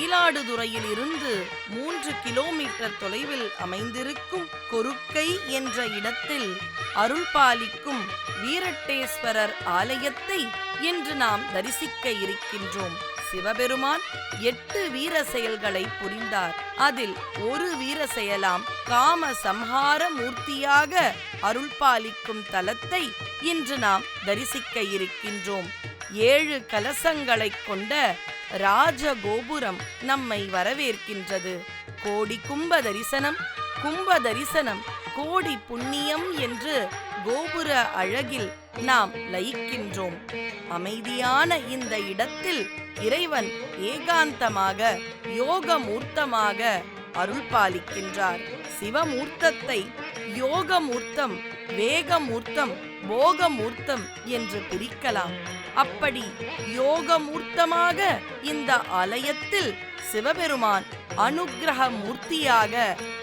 மயிலாடுதுறையில் இருந்து மூன்று கிலோமீட்டர் தொலைவில் அமைந்திருக்கும் கொருக்கை என்ற இடத்தில் அருள்பாலிக்கும் வீரட்டேஸ்வரர் ஆலயத்தை இன்று நாம் தரிசிக்க இருக்கின்றோம். சிவபெருமான் எட்டு வீர செயல்களை புரிந்தார். அதில் ஒரு வீர செயலாம் காம சம்ஹார மூர்த்தியாக அருள்பாலிக்கும் தலத்தை இன்று நாம் தரிசிக்க இருக்கின்றோம். ஏழு கலசங்களைக் கொண்ட ராஜ கோபுரம் நம்மை வரவேற்கின்றது. கோடி கும்ப தரிசனம் கும்ப தரிசனம் கோடி புண்ணியம் என்று கோபுர அழகில் நாம் லயிக்கின்றோம். அமைதியான இந்த இடத்தில் இறைவன் ஏகாந்தமாக யோகமூர்த்தமாக அருள் பாலிக்கின்றார் சிவமூர்த்தத்தை யோகமூர்த்தம் வேகமூர்த்தம் போகமூர்த்தம் என்று பிரிக்கலாம். அப்படி யோகமூர்த்தமாக இந்த ஆலயத்தில் சிவபெருமான் அனுக்கிரக மூர்த்தியாக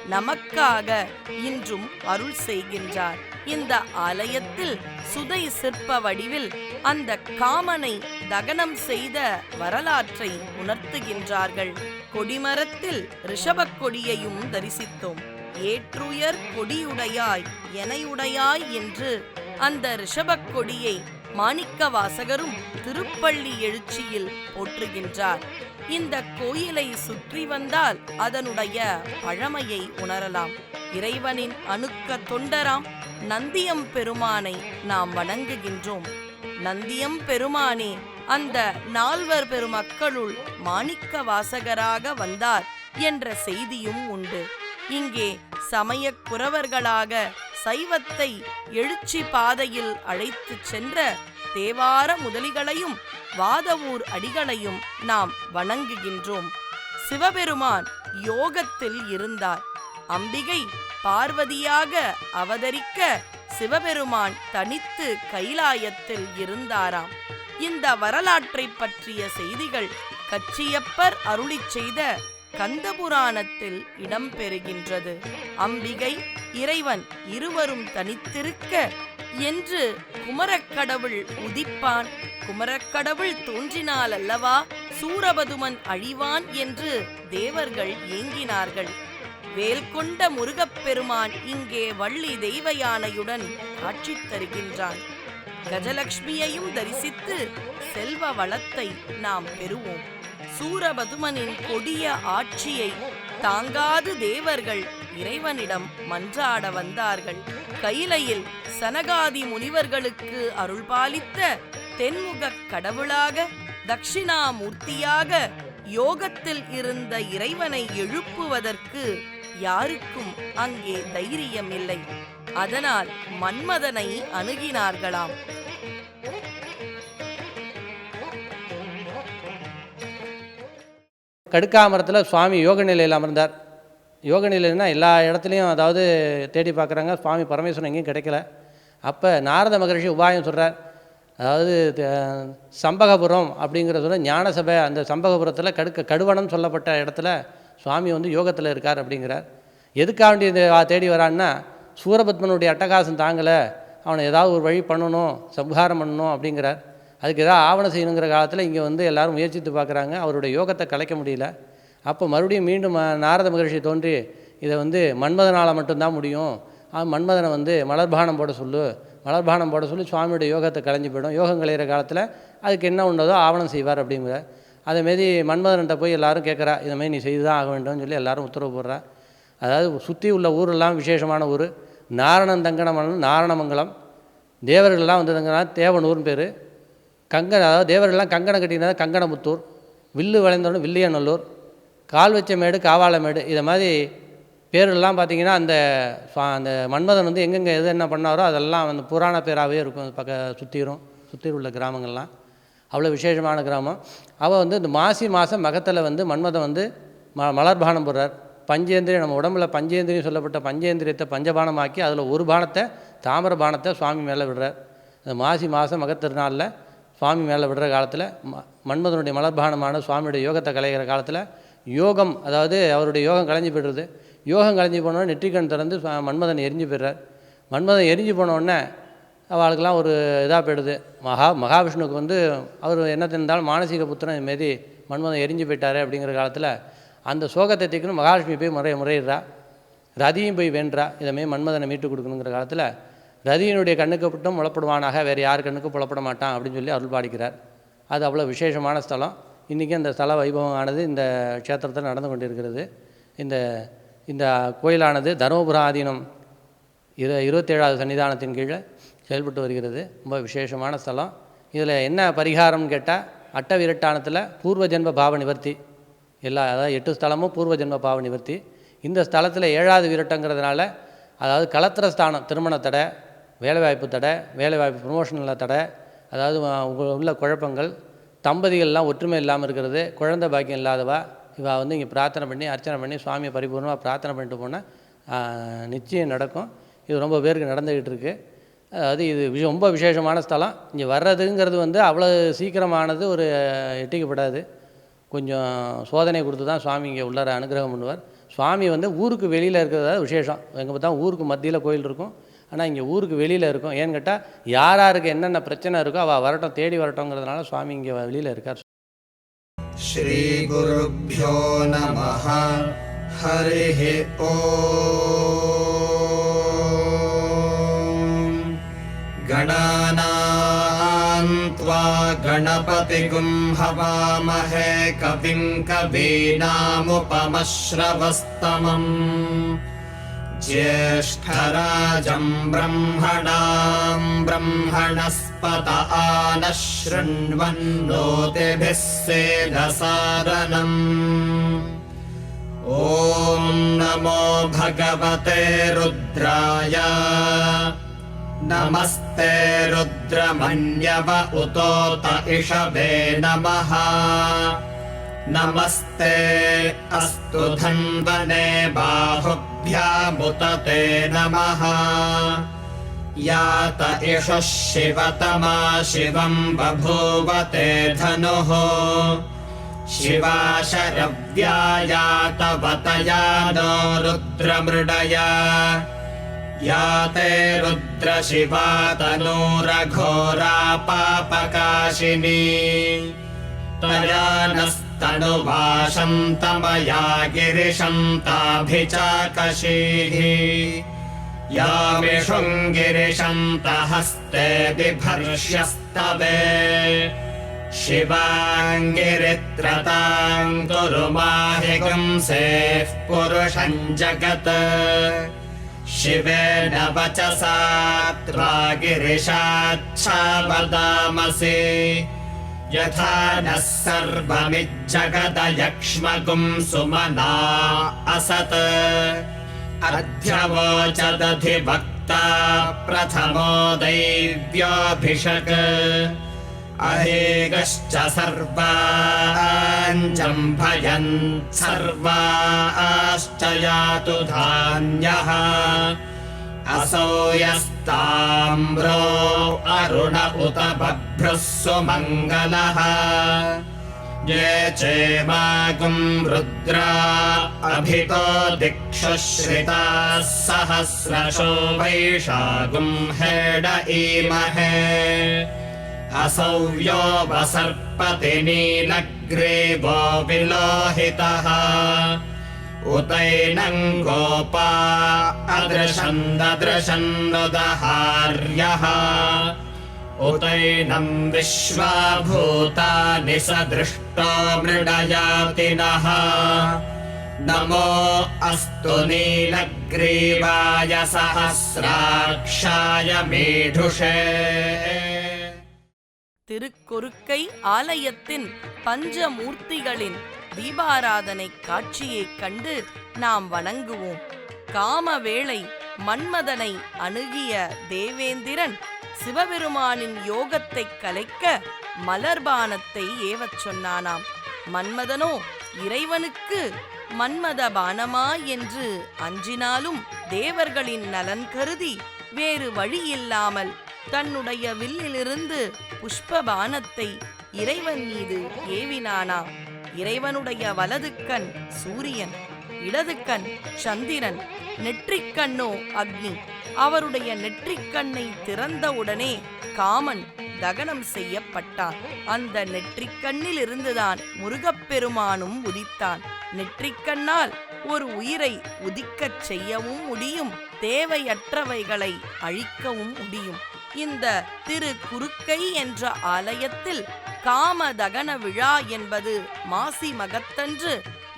நமக்காக இன்றும் அருள் செய்கின்றார். இந்த ஆலயத்தில் சுதை சிற்ப வடிவில் அந்த காமனை தகனம் செய்த வரலாற்றை உணர்த்துகின்றார்கள். கொடிமரத்தில் ரிஷபக் கொடியையும் தரிசித்தோம். ஏற்றுயர் கொடியுடையாய் எனையுடையாய் என்று அந்த ரிஷபக் கொடியை மாணிக்க வாசகரும் திருப்பள்ளி எழுச்சியில் போற்றுகின்றார். இந்த கோயிலை சுற்றி வந்தால் அதனுடைய பழமையை உணரலாம். இறைவனின் அணுக்க தொண்டராம் நந்தியம் பெருமானை நாம் வணங்குகின்றோம். நந்தியம் பெருமானே அந்த நால்வர் பெருமக்களுள் மாணிக்க வாசகராக வந்தார் என்ற செய்தியும் உண்டு. இங்கே சமயக் குறவர்களாக சைவத்தை எழுச்சி பாதையில் அழைத்துச் சென்ற தேவார முதலிகளையும் வாதவூர் அடிகளையும் நாம் வணங்குகின்றோம். சிவபெருமான் யோகத்தில் இருந்தார். அம்பிகை பார்வதியாக அவதரிக்க சிவபெருமான் தனித்து கைலாயத்தில் இருந்தாராம். இந்த வரலாற்றைப் பற்றிய செய்திகள் கச்சியப்பர் அருளிச் செய்த கந்தபுராணத்தில் இடம்பெறுகின்றது. அம்பிகை இறைவன் இருவரும் தனித்திருக்க என்று குமரக்கடவுள் உதிப்பான். குமரக்கடவுள் தோன்றினால் அல்லவா சூரபதுமன் அழிவான் என்று தேவர்கள் ஏங்கினார்கள். வேல் கொண்ட முருகப்பெருமான் இங்கே வள்ளி தெய்வ யானையுடன் காட்சி தருகின்றான். கஜலட்சுமியையும் தரிசித்து செல்வ வளத்தை நாம் பெறுவோம். சூரபதுமனின் கொடிய ஆட்சியை தாங்காது தேவர்கள் இறைவனிடம் மன்றாட வந்தார்கள். கையிலையில் சனகாதி முனிவர்களுக்கு அருள்பாலித்த தென்முகக் கடவுளாக தட்சிணாமூர்த்தியாக யோகத்தில் இருந்த இறைவனை எழுப்புவதற்கு யாருக்கும் அங்கே தைரியம் இல்லை அதனால் மன்மதனை அணுகினார்களாம். கடுக்காமரத்தில் சுவாமி யோக நிலையில் அமர்ந்தார். யோக நிலைன்னா எல்லா இடத்துலையும் அதாவது தேடி பார்க்குறாங்க சுவாமி பரமேஸ்வரன் எங்கேயும் கிடைக்கல. அப்போ நாரத மகரிஷி உபாயம் சொல்கிறார் அதாவது சம்பகபுரம் அப்படிங்கிற சொல்ல ஞானசபை அந்த சம்பகபுரத்தில் கடுக்க கடுவனம் சொல்லப்பட்ட இடத்துல சுவாமி வந்து யோகத்தில் இருக்கார் அப்படிங்கிறார். எதுக்காண்டி வேண்டி இந்த தேடி வரான்னா சூரபத்மனுடைய அட்டகாசம் தாங்கலை. அவனை ஏதாவது ஒரு வழி பண்ணணும் சம்ஹாரம் பண்ணணும் அப்படிங்கிறார். அதுக்கு ஏதாவது ஆவணம் செய்யணுங்கிற காலத்தில் இங்கே வந்து எல்லாரும் முயற்சித்து பார்க்குறாங்க. அவருடைய யோகத்தை கலைக்க முடியல. அப்போ மறுபடியும் மீண்டும் நாரத மகிழ்ச்சி தோன்றி இதை வந்து மன்மதனால் மட்டும்தான் முடியும். மன்மதனை வந்து மலர்பானம் போட சொல்லு மலர்பானம் போட சொல்லி சுவாமியுடைய யோகத்தை கலைஞ்சு போயிடும். யோகம் கலையிற காலத்தில் அதுக்கு என்ன உண்டதோ ஆவணம் செய்வார் அப்படிங்கிற. அதேமாரி மன்மதன்கிட்ட போய் எல்லாரும் கேட்குறா இதுமாரி நீ செய்து தான் ஆக வேண்டும்னு சொல்லி எல்லாரும் உத்தரவு போடுறா. அதாவது சுற்றி உள்ள ஊரெல்லாம் விசேஷமான ஊர். நாரணம் தங்கணமலம் நாரணமங்கலம். தேவர்கள்லாம் வந்து தங்கினா தேவனூர்னு பேர். கங்கண அதாவது தேவர்கள்லாம் கங்கணம் கட்டினா கங்கணமுத்தூர். வில்லு விளைந்தோடனே வில்லியநல்லூர். கால் வச்ச மேடு காவாலமேடு இதை மாதிரி பேரெல்லாம் பார்த்தீங்கன்னா அந்த அந்த மன்மதன் வந்து எங்கெங்கே எது என்ன பண்ணாரோ அதெல்லாம் அந்த புராண பேராகவே இருக்கும். பக்க சுற்றிரும் சுற்றி உள்ள கிராமங்கள்லாம். அவ்வளோ விசேஷமான கிராமம். அவள் வந்து இந்த மாசி மாதம் மகத்தில் வந்து மன்மதன் வந்து ம மலர்பானம் போடுறார். பஞ்சேந்திரியம் நம்ம உடம்புல பஞ்சேந்திரியம் சொல்லப்பட்ட பஞ்சேந்திரியத்தை பஞ்சபானமாக்கி அதில் ஒரு பானத்தை தாமிர பானத்தை சுவாமி மேலே விடுறார். அந்த மாசி மாதம் மகத்திருநாளில் சுவாமி மேலே விடுற காலத்தில் ம மன்மதனுடைய மலர்பானமான சுவாமியுடைய யோகத்தை கலைகிற காலத்தில் யோகம் அதாவது அவருடைய யோகம் கலைஞ்சு போய்டுறது. யோகம் கலைஞ்சு போனோடனே நெற்றிக்கண் திறந்து சுவா- மன்மதன் எரிஞ்சு போயிடுறார். மன்மதன் எரிஞ்சு போனோடனே அவளுக்கெல்லாம் ஒரு இதாக போயிடுது. மகா மகாவிஷ்ணுவுக்கு வந்து அவர் என்ன தெரிந்தாலும் மானசீக புத்திரன் இதுமாரி மன்மதன் எரிஞ்சு போயிட்டாரு அப்படிங்கிற காலத்தில் அந்த சோகத்தை தீர்க்கணும் மகாலட்சுமி போய் முறை முறையிடுறா. ரதியும் போய் வேண்டா இதேமாரி மன்மதனை மீட்டு கொடுக்கணுங்கிற காலத்தில் கதியினுடைய கண்ணுக்கு மட்டும் புலப்படுவானாக வேறு யார் கண்ணுக்கும் புலப்பட மாட்டான் அப்படின்னு சொல்லி அருள் பாடிக்கிறார். அது அவ்வளோ விசேஷமான ஸ்தலம். இன்றைக்கி அந்த ஸ்தல வைபவமானது இந்த க்ஷேத்திரத்தில் நடந்து கொண்டிருக்கிறது. இந்த இந்த கோயிலானது தருமபுரம் ஆதீனம் இரு இருபத்தேழாவது சன்னிதானத்தின் கீழே செயல்பட்டு வருகிறது. ரொம்ப விசேஷமான ஸ்தலம். இதில் என்ன பரிகாரம்னு கேட்டால் அட்ட விரட்டானத்தில் பூர்வ ஜென்ம பாவ நிவர்த்தி. எல்லா அதாவது எட்டு ஸ்தலமும் பூர்வ ஜென்ம பாவ நிவர்த்தி. இந்த ஸ்தலத்தில் ஏழாவது விரட்டங்கிறதுனால அதாவது கலத்திர ஸ்தானம் திருமண தடை வேலைவாய்ப்பு தடை வேலைவாய்ப்பு ப்ரொமோஷனில் தடை அதாவது உள்ள குழப்பங்கள் தம்பதிகள்லாம் ஒற்றுமை இல்லாமல் இருக்கிறது குழந்தை பாக்கியம் இல்லாதவா இவா வந்து இங்கே பிரார்த்தனை பண்ணி அர்ச்சனை பண்ணி சுவாமியை பரிபூர்ணமாக பிரார்த்தனை பண்ணிட்டு போனால் நிச்சயம் நடக்கும். இது ரொம்ப பேருக்கு நடந்துக்கிட்டு இருக்குது அதாவது இது விஷ- ரொம்ப விசேஷமான ஸ்தலம். இங்கே வர்றதுங்கிறது வந்து அவ்வளோ சீக்கிரமானது ஒரு எட்டிக்கப்படாது. கொஞ்சம் சோதனை கொடுத்து தான் சுவாமி இங்கே உள்ளார அனுகிரகம் பண்ணுவார். சுவாமி வந்து ஊருக்கு வெளியில் இருக்கிறதா விசேஷம். எங்கே பார்த்தா ஊருக்கு மத்தியில் கோயில் இருக்கும். ஆனால் இங்கே ஊருக்கு வெளியில் இருக்கும் ஏன்னு கேட்டால் யார் யாருக்கு என்னென்ன பிரச்சனை இருக்கோ அவள் வரட்டும் தேடி வரட்டும்ங்கிறதுனால சுவாமி இங்கே வெளியில் இருக்கார் श्रीगुरुभ्यो नमः हरिः ॐ गणानां त्वा गणपतिगुं हवामहे कविं कवीनामुपमश्रवस्तमम् ज्येष्ठराजं ब्रह्मणां ब्रह्मणस्पत आनः शृण्वन्नोतिभिः सेदसादनम् ॐ नमो भगवते रुद्राय। नमस्ते रुद्रमन्यव उतोत इषवे नमः नमस्ते। अस्तु धन्वने बाहुभ्यामुत ते नमः। यात इषः शिवतमा शिवम् बभूव ते धनुः। शिवा शरव्यायातवतया नो रुद्रमृडया। या ते रुद्रशिवा तनूरघोरा पापकाशिनी तया तनुवाशन्तमया गिरिशन्ताभि चाकशीः या ऋषृङ्गिरिशन्त हस्ते बिभर्षस्तवे शिवा गिरित्रताङ्गरुमाहिंसे पुरुषम् जगत्। शिवेन वचसा त्वा गिरिशाच्छा वदामसि। यथा नः सर्वमिज्जगदयक्ष्मगुम् सुमना असत्। अध्यवोचदधिभक्ता प्रथमो दैव्योऽभिषक् अहेगश्च सर्वाञ्जम्भयन् सर्वाश्च यातु धान्यः असौ यस्ताम्रो अरुण उत बभ्रुः सुमङ्गलः ये चेमागुम् रुद्रा अभितो दिक्षुश्रिताः सहस्रशो वैशागुम् हेड ईमहे असौ यो वसर्पति नीलग्रीवो विलोहितः उतैनम् गोपा अदृशम् ददृशन्नुदहार्यः उतैनम् विश्वाभूतानि स दृष्टो मृडयाति नः नमो अस्तु नीलग्रीवाय सहस्राक्षाय मेढुषे திருக்கொருக்கை ஆலயத்தின் பஞ்சமூர்த்திகளின் தீபாராதனை காட்சியைக் கண்டு நாம் வணங்குவோம். காமவேளை மன்மதனை அணுகிய தேவேந்திரன் சிவபெருமானின் யோகத்தைக் கலைக்க மலர்பானத்தை ஏவச் சொன்னானாம். மன்மதனோ இறைவனுக்கு மன்மத பானமா என்று அஞ்சினாலும் தேவர்களின் நலன் கருதி வேறு வழியில்லாமல் தன்னுடைய வில்லிலிருந்து புஷ்ப பானத்தை இறைவன் மீது ஏவினானாம். இறைவனுடைய வலது கண் சூரியன் இடது கண் சந்திரன் நெற்றிக்கண்ணோ அக்னி. அவருடைய நெற்றிக்கண்ணை திறந்தவுடனே காமன் தகனம் செய்யப்பட்டான். அந்த நெற்றிக்கண்ணில் இருந்துதான் முருகப்பெருமானும் உதித்தான். நெற்றிக்கண்ணால் ஒரு உயிரை உதிக்கச் செய்யவும் முடியும் தேவையற்றவைகளை அழிக்கவும் முடியும். இந்த திரு குறுக்கை என்ற ஆலயத்தில் காம தகன விழா என்பது மாசி மகத்தன்று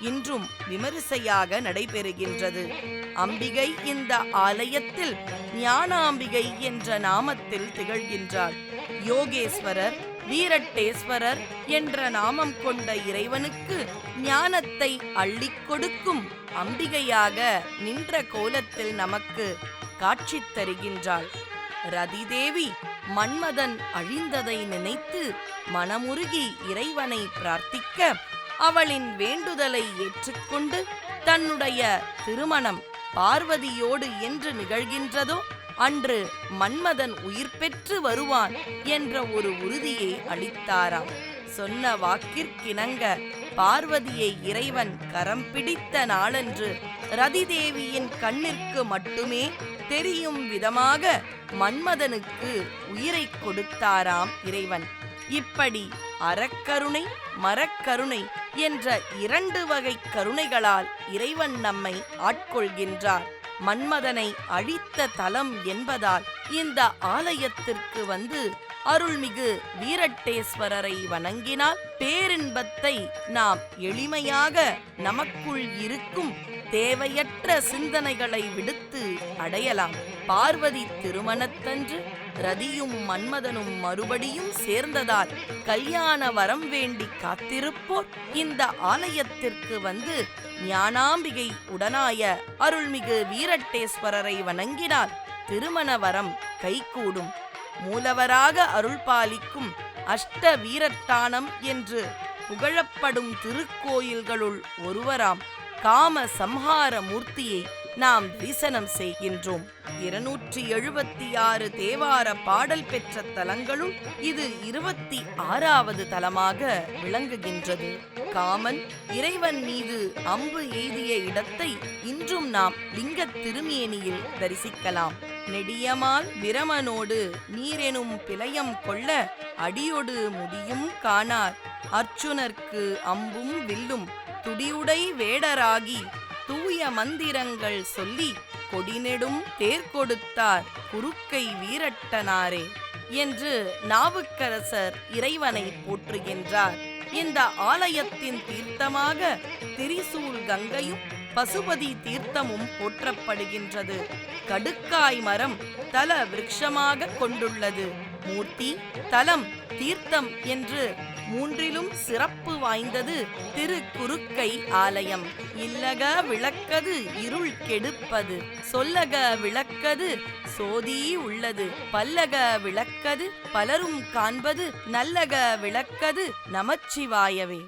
இன்றும் விமரிசையாக நடைபெறுகின்றது. அம்பிகை இந்த ஆலயத்தில் ஞானாம்பிகை என்ற நாமத்தில் திகழ்கின்றார் யோகேஸ்வரர் வீரட்டேஸ்வரர் என்ற நாமம் கொண்ட இறைவனுக்கு ஞானத்தை அள்ளிக் கொடுக்கும் அம்பிகையாக நின்ற கோலத்தில் நமக்கு காட்சி தருகின்றாள். ரதிதேவி மன்மதன் அழிந்ததை நினைத்து மனமுருகி இறைவனை பிரார்த்திக்க அவளின் வேண்டுதலை ஏற்றுக்கொண்டு தன்னுடைய திருமணம் பார்வதியோடு என்று நிகழ்கின்றதோ அன்று மன்மதன் உயிர் பெற்று வருவான் என்ற ஒரு உறுதியை அளித்தாராம். சொன்ன வாக்கிற்கிணங்க பார்வதியை இறைவன் கரம் பிடித்த நாளன்று ரதிதேவியின் கண்ணிற்கு மட்டுமே தெரியும் விதமாக மன்மதனுக்கு உயிரை கொடுத்தாராம் இறைவன். இப்படி அறக்கருணை மரக்கருணை என்ற இரண்டு வகை கருணைகளால் இறைவன் நம்மை ஆட்கொள்கின்றார். மன்மதனை அழித்த தலம் என்பதால் இந்த ஆலயத்திற்கு வந்து அருள்மிகு வீரட்டேஸ்வரரை வணங்கினால் பேரின்பத்தை நாம் எளிமையாக நமக்குள் இருக்கும் தேவையற்ற சிந்தனைகளை விடுத்து அடையலாம். பார்வதி திருமணத்தன்று ரதியும் மன்மதனும் மறுபடியும் சேர்ந்ததால் கல்யாண வரம் வேண்டி காத்திருப்போர் இந்த ஆலயத்திற்கு வந்து ஞானாம்பிகை உடனாய அருள்மிகு வீரட்டேஸ்வரரை வணங்கினால் திருமண வரம் கைகூடும். மூலவராக அருள்பாலிக்கும் அஷ்ட வீரட்டானம் என்று புகழப்படும் திருக்கோயில்களுள் ஒருவராம் காம சம்ஹார மூர்த்தியை நாம் தரிசனம் செய்கின்றோம். இருநூற்றி எழுபத்தி ஆறு தேவார பாடல் பெற்ற தலங்களுள் இது இருபத்தி ஆறாவது தலமாக விளங்குகின்றது. காமன் இறைவன் மீது அம்பு எய்திய இடத்தை இன்றும் நாம் லிங்க திருமேனியில் தரிசிக்கலாம். நெடியமால் விரமனோடு நீரெனும் பிளையம் கொள்ள அடியொடு முடியும் காணார். அர்ச்சுனர்க்கு அம்பும் வில்லும் துடியுடை வேடராகி தூய மந்திரங்கள் சொல்லி கொடிநெடும் தேர் கொடுத்தார். குறுக்கை வீரட்டனாரே என்று நாவுக்கரசர் இறைவனை போற்றுகின்றார். இந்த ஆலயத்தின் தீர்த்தமாக திரிசூல் கங்கையும் பசுபதி தீர்த்தமும் போற்றப்படுகின்றது. கடுக்காய் மரம் தல விருட்சமாக கொண்டுள்ளது. மூர்த்தி தலம் தீர்த்தம் என்று மூன்றிலும் சிறப்பு வாய்ந்தது திரு குறுக்கை ஆலயம். இல்லக விளக்கது இருள் கெடுப்பது சொல்லக விளக்கது சோதி உள்ளது பல்லக விளக்கது பலரும் காண்பது நல்லக விளக்கது நமச்சிவாயவே.